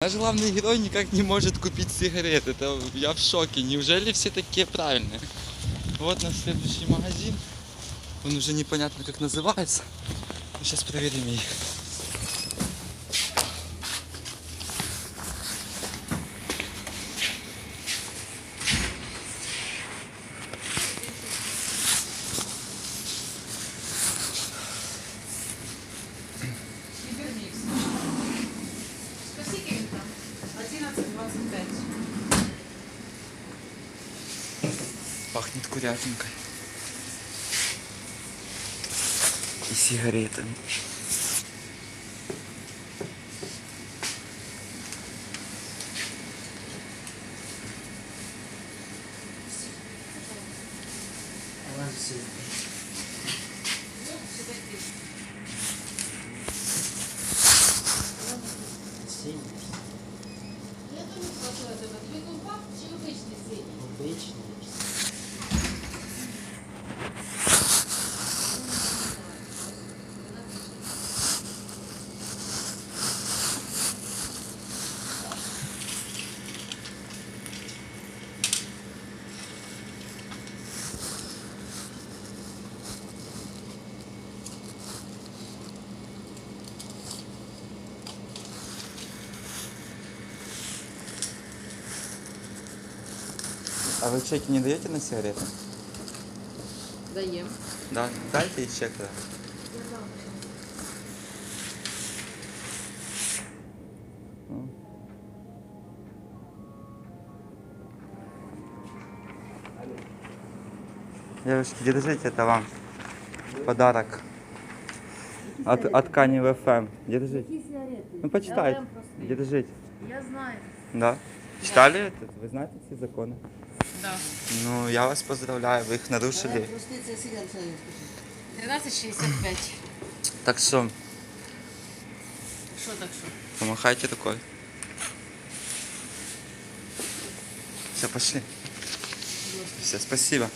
Наш главный герой никак не может купить сигареты. Это я в шоке. Неужели все такие правильные? Вот наш следующий магазин. Он уже непонятно как называется. Сейчас проверим их. Пахнет курятинкой. И сигаретами. Я А вы чеки не даете на сигареты? Даємо. Да, дайте и чек. Ну. Девушки, держите, это вам подарок от, от Кани ФМ. Держите. Ну почитайте. Держите. Я знаю. Да. Читали это? Вы знаете все законы? Да. Ну, я вас поздравляю, вы их нарушили. Прости, це сигарет 13,65. Так что, Що так що? помахайте рукой. Все, пошли. Все, спасибо.